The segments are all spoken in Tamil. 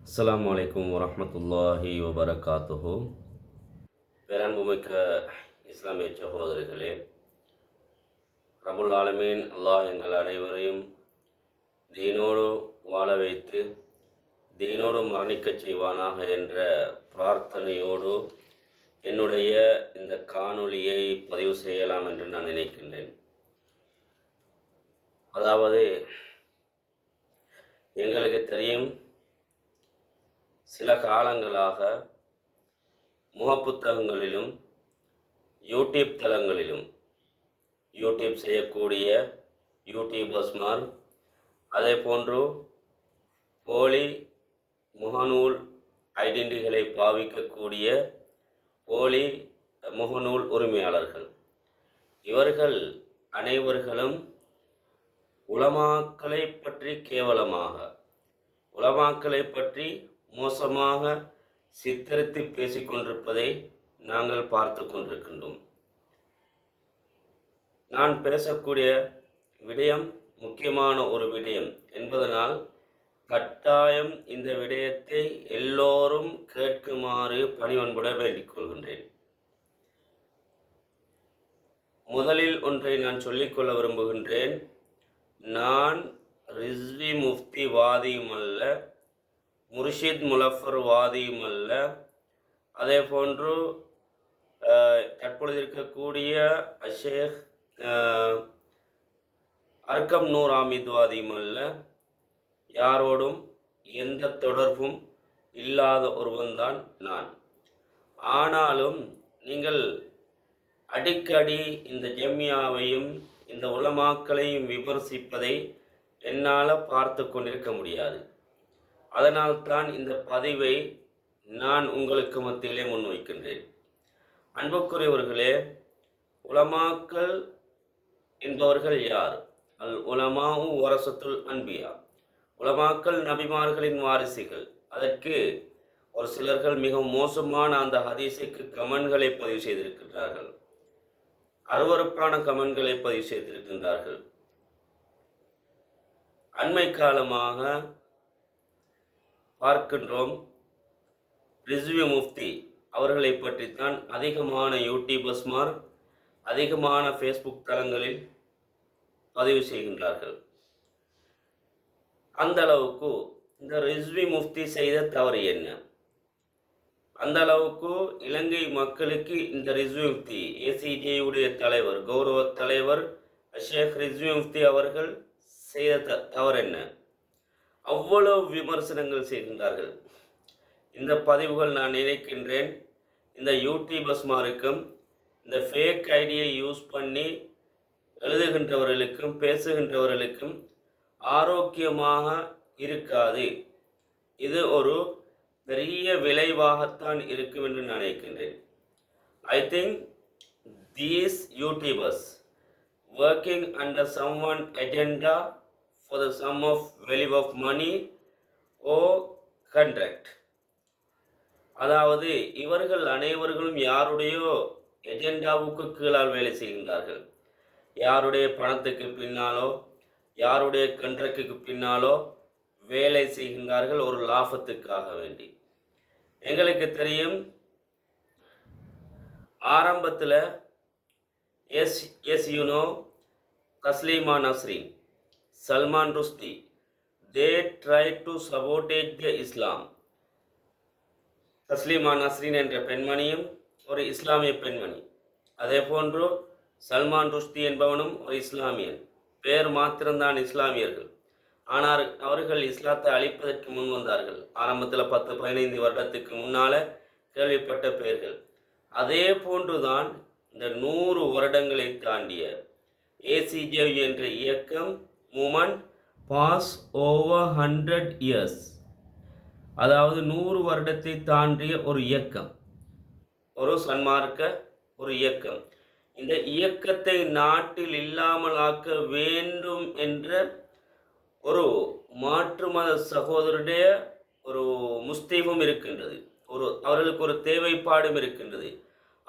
அஸ்லாம் வலைக்கம் வரமத்துல்லாஹி வபரகாத்துஹு பேரன்புமிக்க இஸ்லாமிய சகோதரர்களே ரபுல் ஆலமீன் அல்லாஹ் எங்கள் அனைவரையும் தீனோடு வாழ வைத்து தீனோடு மரணிக்கச் செய்வானாக என்ற பிரார்த்தனையோடு என்னுடைய இந்த காணொளியை பதிவு செய்யலாம் என்று நான் நினைக்கின்றேன். அதாவது எங்களுக்கு தெரியும் சில காலங்களாக முகப்புத்தகங்களிலும் யூடியூப் தளங்களிலும் யூடியூப் செய்யக்கூடிய யூடியூபர்ஸ்மார் அதே போன்று போலி முகநூல் ஐடென்டிகளை பாவிக்கக்கூடிய போலி முகநூல் உரிமையாளர்கள். இவர்கள் அனைவர்களும் உலமாக்களை பற்றி கேவலமாக உலமாக்களை பற்றி மோசமாக சித்தரித்து பேசிக்கொண்டிருப்பதை நாங்கள் பார்த்து கொண்டிருக்கின்றோம். நான் பேசக்கூடிய விடயம் முக்கியமான ஒரு விடயம் என்பதனால் கட்டாயம் இந்த விடயத்தை எல்லோரும் கேட்குமாறு பணிவன்புட வேண்டிக் கொள்கின்றேன். முதலில் ஒன்றை நான் சொல்லிக்கொள்ள விரும்புகின்றேன். நான் ரிஸ்வி முஃப்தி வாதியும் அல்ல முர்ஷித் முலஃபர் வாதியும் அல்ல அதே போன்று தற்பொழுது இருக்கக்கூடிய அஷேக் அர்க்கம் நூர் ஆமித் வாதியும் அல்ல யாரோடும் எந்த தொடர்பும் இல்லாத ஒருவன்தான் நான். ஆனாலும் நீங்கள் அடிக்கடி இந்த ஜெம்யாவையும் இந்த உலமாக்களையும் விமர்சிப்பதை என்னால் பார்த்து கொண்டிருக்க முடியாது. அதனால்தான் இந்த பதிவை நான் உங்களுக்கு மத்தியிலே முன்வைக்கின்றேன் அன்புக்குரியவர்களே உலமாக்கள் என்பவர்கள் யார்? அல் உலமாவு வரசத்துல் அன்பியா. உலமாக்கள் நபிமார்களின் வாரிசுகள். அதற்கு ஒரு சிலர்கள் மிக மோசமான அந்த ஹதீஸுக்கு கமெண்ட்களை பதிவு செய்திருக்கின்றார்கள். அருவருப்பான கமெண்ட்களை பதிவு செய்திருக்கின்றார்கள். அண்மை காலமாக பார்க்கின்றோம். ரிஸ்வி முஃப்தி அவர்களை பற்றித்தான் அதிகமான யூடியூபர்ஸ்மார் அதிகமான ஃபேஸ்புக் தளங்களில் பதிவு செய்கின்றார்கள். அந்த அளவுக்கு இந்த ரிஸ்வி முஃப்தி செய்த தவறு என்ன? அந்த அளவுக்கு இலங்கை மக்களுக்கு இந்த ரிஸ்வி முஃப்தி ஏசிஜேயுடைய தலைவர் கௌரவ தலைவர் ஷேக் ரிஸ்வி முஃப்தி அவர்கள் செய்த த- தவறு என்ன? அவ்வளவு விமர்சனங்கள் செய்கின்றார்கள் இந்த பதிவுகள் நான் நினைக்கின்றேன். இந்த யூடியூபர்ஸ்மாருக்கும் இந்த ஃபேக் ஐடியை யூஸ் பண்ணி எழுதுகின்றவர்களுக்கும் பேசுகின்றவர்களுக்கும் ஆரோக்கியமாக இருக்காது. இது ஒரு பெரிய விளைவாகத்தான் இருக்கும் என்று நான் நினைக்கின்றேன். I think these YouTubers under some one agenda for the sum of value of money or contract. அதாவது இவர்கள் அனைவர்களும் யாருடையோ எஜெண்டாவுக்கு கீழால் வேலை செய்கின்றார்கள். யாருடைய பணத்துக்கு பின்னாலோ யாருடைய கண்ட்ரக்டுக்கு பின்னாலோ வேலை செய்கின்றார்கள் ஒரு லாபத்துக்காக வேண்டி. எங்களுக்கு தெரியும் ஆரம்பத்தில் yes yes you know Taslima Nasreen Salman Rushdie they try to supported the Islam Taslima Nasreen என்ற பெண்மணியும் ஒரு இஸ்லாமிய பெண்மணி. அதே போன்று சல்மான் ருஷ்தி என்பவனும் ஒரு இஸ்லாமியன். பேர் மாத்திரம்தான் இஸ்லாமியர்கள். ஆனால் அவர்கள் இஸ்லாத்தை அழிப்பதற்கு முன் வந்தார்கள். ஆரம்பத்தில் பத்து பதினைந்து வருடத்துக்கு முன்னால் கேள்விப்பட்ட பெயர்கள் அதே போன்றுதான் இந்த நூறு வருடங்களை தாண்டிய ஏசிஜே என்ற இயக்கம் movement pass over hundred years அதாவது நூறு வருடத்தை தாண்டிய ஒரு இயக்கம். ஒரு சன்மார்க்க ஒரு இயக்கம். இந்த இயக்கத்தை நாட்டில் இல்லாமலாக்க வேண்டும் என்ற ஒரு மாற்று மத சகோதரருடைய ஒரு முஸ்தீபம் இருக்கின்றது. ஒரு அவர்களுக்கு ஒரு தேவைப்பாடும் இருக்கின்றது.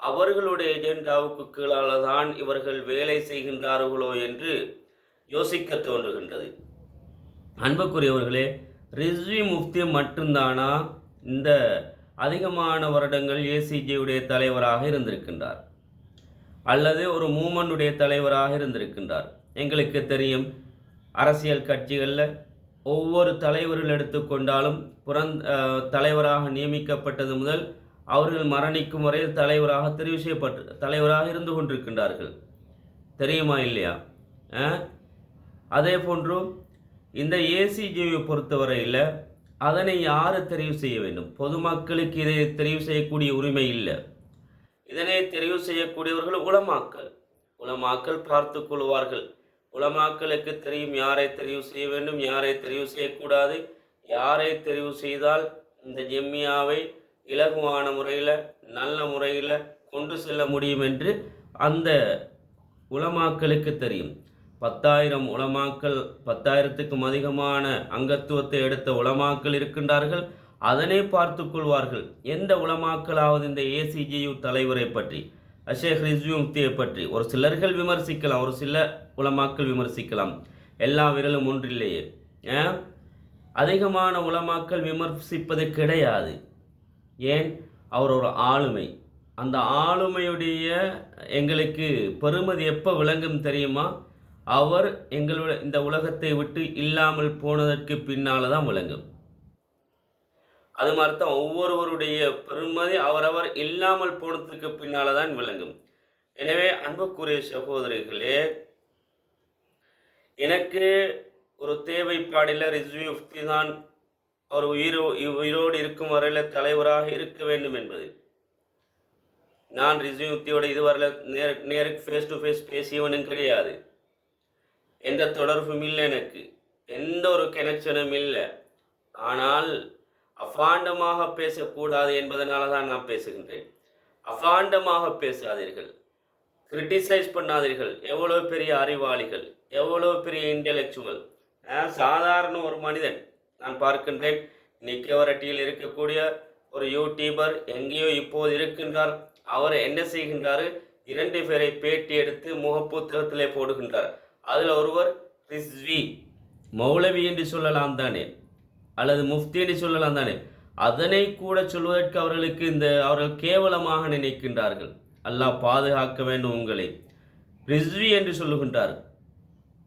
அவர்களுடைய எஜெண்டாவுக்கு கீழால் தான் இவர்கள் வேலை செய்கின்றார்களோ என்று யோசிக்க தோன்றுகின்றது. அன்புக்குரியவர்களே ரிஸ்வி முஃப்தி மட்டும்தானா? இந்த அதிகமான வருடங்கள் ஏசிஜியுடைய தலைவராக இருந்திருக்கின்றார். அல்லது ஒரு மூமெண்டுடைய தலைவராக இருந்திருக்கின்றார். எங்களுக்கு தெரியும் அரசியல் கட்சிகளில் ஒவ்வொரு தலைவர்கள் எடுத்துக்கொண்டாலும் புறந் தலைவராக நியமிக்கப்பட்டது முதல் அவர்கள் மரணிக்கும் வரையில் தலைவராக தெரிவு செய்யப்பட்டு தலைவராக இருந்து கொண்டிருக்கின்றார்கள். தெரியுமா இல்லையா? அதே போன்று இந்த ஏசிஜியை பொறுத்தவரையில் அதனை யார் தெரிவு செய்ய வேண்டும்? பொதுமக்களுக்கு இதை தெரிவு செய்யக்கூடிய உரிமை இல்லை. இதனை தெரிவு செய்யக்கூடியவர்கள் உலமாக்கள். உலமாக்கள் பார்த்து கொள்வார்கள். உலமாக்களுக்கு தெரியும் யாரை தெரிவு செய்ய வேண்டும் யாரை தெரிவு செய்யக்கூடாது. யாரை தெரிவு செய்தால் இந்த ஜெம்மியாவை இலகுவான முறையில் நல்ல முறையில் கொண்டு செல்ல முடியும் என்று அந்த உலமாக்களுக்கு தெரியும். பத்தாயிரம் உலமாக்கள் பத்தாயிரத்துக்கும் அதிகமான அங்கத்துவத்தை எடுத்த உலமாக்கள் இருக்கின்றார்கள். அதனை பார்த்து கொள்வார்கள். எந்த உலமாக்களாவது இந்த ஏசிஜியு தலைவரை பற்றி அஷேக் ரிஸ்வி பற்றி ஒரு சிலர்கள் விமர்சிக்கலாம் ஒரு சில உலமாக்கள் விமர்சிக்கலாம். எல்லா விரலும் ஒன்றில்லையே அதிகமான உலமாக்கள் விமர்சிப்பது கிடையாது. ஏன்? அவர் ஒரு ஆளுமை. அந்த ஆளுமையுடைய எங்களுக்கு பெருமதி எப்போ விளங்கும் தெரியுமா? அவர் எங்களுடைய இந்த உலகத்தை விட்டு இல்லாமல் போனதற்கு பின்னால் தான் விளங்கும். அது மாதிரி தான் ஒவ்வொருவருடைய பெருமதி அவரவர் இல்லாமல் போனதுக்கு பின்னால தான் விளங்கும். எனவே அன்புக்குரிய சகோதரிகளே எனக்கு ஒரு தேவைப்பாடில் ரிஸ்வி உப்தி தான் அவர் உயிரோ உயிரோடு இருக்கும் வரையில் தலைவராக இருக்க வேண்டும் என்பது. நான் ரிஸ்வி முஃப்தியோட இதுவரையில் நேர் நேருக்கு ஃபேஸ் டு ஃபேஸ் பேசியவனும் கிடையாது. எந்த தொடர்பும் இல்லை எனக்கு. எந்த ஒரு கனெக்ஷனும் இல்லை. ஆனால் அஃபாண்டமாக பேசக்கூடாது என்பதனால தான் நான் பேசுகின்றேன். அஃபாண்டமாக பேசாதீர்கள். கிரிட்டிசைஸ் பண்ணாதீர்கள். எவ்வளோ பெரிய அறிவாளிகள் எவ்வளோ பெரிய இன்டெலெக்சுவல் சாதாரண ஒரு மனிதன். நான் பார்க்கின்றேன் நிக்கவரட்டியில் இருக்கக்கூடிய ஒரு யூடியூபர் எங்கேயோ இப்போது இருக்கின்றார். அவர் என்ன செய்கின்றார்? இரண்டு பேரை பேட்டி எடுத்து முகப்புத்தகத்திலே போடுகின்றார். அதில் ஒருவர் ரிஸ்வி மௌலவி என்று சொல்லலாம் தானே அல்லது முஃப்தி என்று சொல்லலாம் தானே அதனை கூட சொல்வதற்கு அவர்களுக்கு இந்த அவர்கள் கேவலமாக நினைக்கின்றார்கள். அல்லாஹ் பாதுகாக்க வேண்டும் உங்களை. ரிஸ்வி என்று சொல்லுகின்றார்.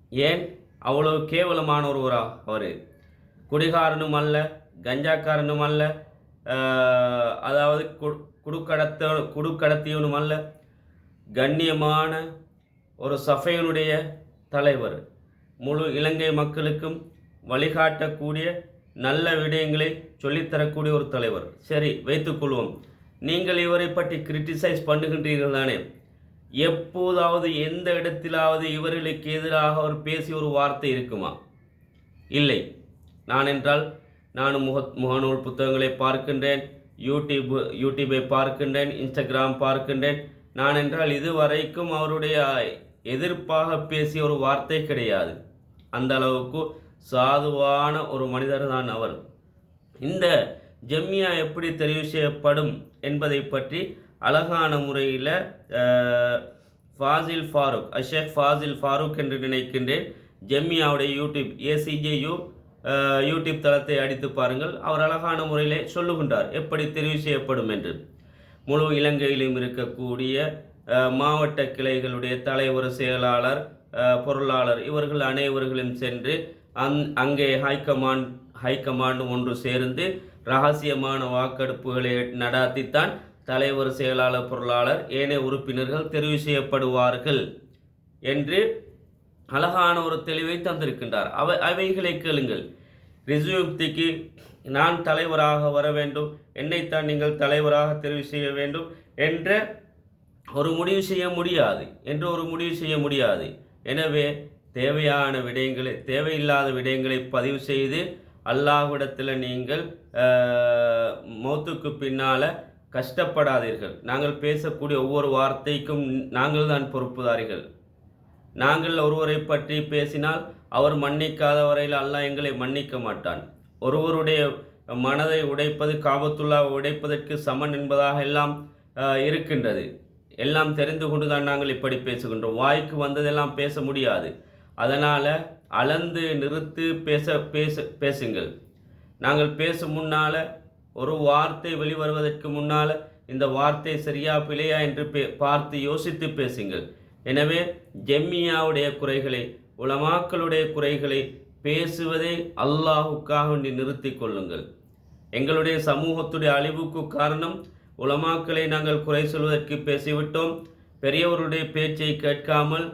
ஏன்? அவ்வளவு கேவலமான ஒருவரா அவர்? குடிகாரனும் அல்ல கஞ்சாக்காரனும் அல்ல அதாவது கு- குடுக்கடத்த குடுக்கடத்தியவனும் அல்ல. கண்ணியமான ஒரு சஃபையனுடைய தலைவர். முழு இலங்கை மக்களுக்கும் வழிகாட்டக்கூடிய நல்ல விடயங்களை சொல்லித்தரக்கூடிய ஒரு தலைவர். சரி வைத்துக்கொள்வோம் நீங்கள் இவரை பற்றி கிரிட்டிசைஸ் பண்ணுகின்றீர்கள் தானே? எப்போதாவது எந்த இடத்திலாவது இவர்களுக்கு எதிராக அவர் பேசிய ஒரு வார்த்தை இருக்குமா? இல்லை. நான் என்றால் நானும் முக முகநூல் புத்தகங்களை பார்க்கின்றேன் யூடியூப் யூடியூபை பார்க்கின்றேன் இன்ஸ்டாகிராம் பார்க்கின்றேன். நான் என்றால் இதுவரைக்கும் அவருடைய எதிர்ப்பாக பேசிய ஒரு வார்த்தை கிடையாது. அந்த அளவுக்கு சாதுவான ஒரு மனிதர் தான் அவர். இந்த ஜெம்மியா எப்படி தெரிவு செய்யப்படும் என்பதை பற்றி அழகான முறையில் ஃபாசில் ஃபாரூக் அஷேக் ஃபாசில் ஃபாரூக் என்று நினைக்கின்றேன். ஜெம்மியாவுடைய யூடியூப் ஏசிஜேயு யூடியூப் தளத்தை அடித்து பாருங்கள். அவர் அழகான முறையிலே சொல்லுகின்றார் எப்படி தெரிவு செய்யப்படும் என்று. முழு இலங்கையிலும் இருக்கக்கூடிய மாவட்ட கிளைகளுடைய தலைவர் செயலாளர் பொருளாளர் இவர்கள் அனைவர்களும் சென்று அந் அங்கே ஹைகமாண்ட் ஹைகமாண்ட் ஒன்று சேர்ந்து ரகசியமான வாக்கெடுப்புகளை நடாத்தித்தான் தலைவர் செயலாளர் பொருளாளர் ஏனைய உறுப்பினர்கள் தெரிவு செய்யப்படுவார்கள் என்று அழகான ஒரு தெளிவை தந்திருக்கின்றார். அவை அவைகளை கேளுங்கள். ரிசுயுக்திக்கு நான் தலைவராக வர வேண்டும். என்னைத்தான் நீங்கள் தலைவராக தெரிவு செய்ய வேண்டும் என்ற ஒரு முடிவு செய்ய முடியாது என்று ஒரு முடிவு செய்ய முடியாது. எனவே தேவையான விடயங்களை தேவையில்லாத விடயங்களை பதிவு செய்து அல்லாஹ்விடத்தில் நீங்கள் மௌத்துக்கு பின்னால் கஷ்டப்படாதீர்கள். நாங்கள் பேசக்கூடிய ஒவ்வொரு வார்த்தைக்கும் நாங்கள் தான் பொறுப்புதாரிகள். நாங்கள் ஒருவரை பற்றி பேசினால் அவர் மன்னிக்காத வரையில் அல்லாஹ் எங்களை மன்னிக்க மாட்டான். ஒருவருடைய மனதை உடைப்பது காபத்துல்லா உடைப்பதற்கு சமன் என்பதாக எல்லாம் இருக்கின்றது. எல்லாம் தெரிந்து கொண்டு தான் நாங்கள் இப்படி பேசுகின்றோம். வாய்க்கு வந்ததெல்லாம் பேச முடியாது. அதனால் அளந்து நிறுத்து பேச பேச பேசுங்கள். நாங்கள் பேசும் முன்னால் ஒரு வார்த்தை வெளிவருவதற்கு முன்னால் இந்த வார்த்தை சரியா பிழையா என்று பே பார்த்து யோசித்து பேசுங்கள். எனவே ஜெம்மியாவுடைய குறைகளை உலமாக்களுடைய குறைகளை பேசுவதை அல்லாஹுக்காக வேண்டி நிறுத்திக் கொள்ளுங்கள். எங்களுடைய சமூகத்துடைய அழிவுக்கு காரணம் உலமாக்களை நாங்கள் குறை சொல்வதற்கு பேசிவிட்டோம். பெரியவருடைய பேச்சை கேட்காமல்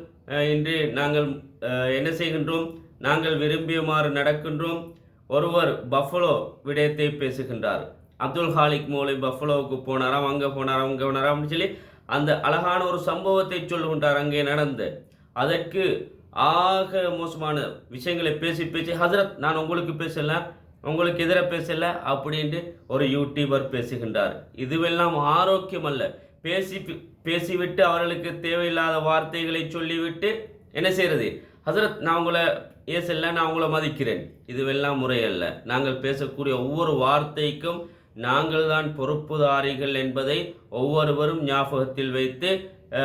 இன்று நாங்கள் என்ன செய்கின்றோம்? நாங்கள் விரும்பியமாறு நடக்கின்றோம். ஒருவர் பஃபலோ விடயத்தை பேசுகின்றார். அப்துல் ஹாலிக் மூலை பஃபலோவுக்கு போனாராம் அங்கே போனாராம் அங்கே போனாராம் அப்படின்னு சொல்லி அந்த அழகான ஒரு சம்பவத்தை சொல்லுகின்றார். அங்கே நடந்து அதற்கு ஆக மோசமான விஷயங்களை பேசி பேசி ஹசரத் நான் உங்களுக்கு பேசலை. உங்களுக்கு எதிராக பேசலை அப்படின்ட்டு ஒரு யூடியூபர் பேசுகின்றார். இதுவெல்லாம் ஆரோக்கியம் அல்ல பேசி பேசிவிட்டு அவர்களுக்கு தேவையில்லாத வார்த்தைகளை சொல்லிவிட்டு என்ன செய்கிறது? ஹசரத் நான் உங்களை ஏசல்ல நான் உங்களை மதிக்கிறேன். இதுவெல்லாம் முறையல்ல. நாங்கள் பேசக்கூடிய ஒவ்வொரு வார்த்தைக்கும் நாங்கள் தான் பொறுப்புதாரிகள் என்பதை ஒவ்வொருவரும் ஞாபகத்தில் வைத்து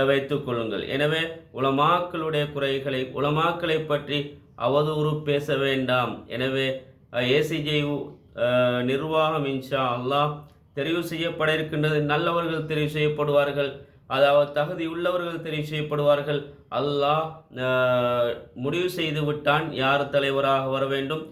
வைத்து கொள்ளுங்கள். எனவே உலமாக்களுடைய குறைகளை உலமாக்களை பற்றி அவதூறு பேச வேண்டாம். எனவே ஏசிஜேயு நிர்வாகம் இன்ஷா அல்லாஹ் தெரிவு செய்யப்பட இருக்கின்றது நல்லவர்கள் தெரிவு செய்யப்படுவார்கள். அதாவது தகுதி உள்ளவர்கள் தெரிவு செய்யப்படுவார்கள். அல்லாஹ் முடிவு செய்து விட்டான் யார் தலைவராக வர வேண்டும்?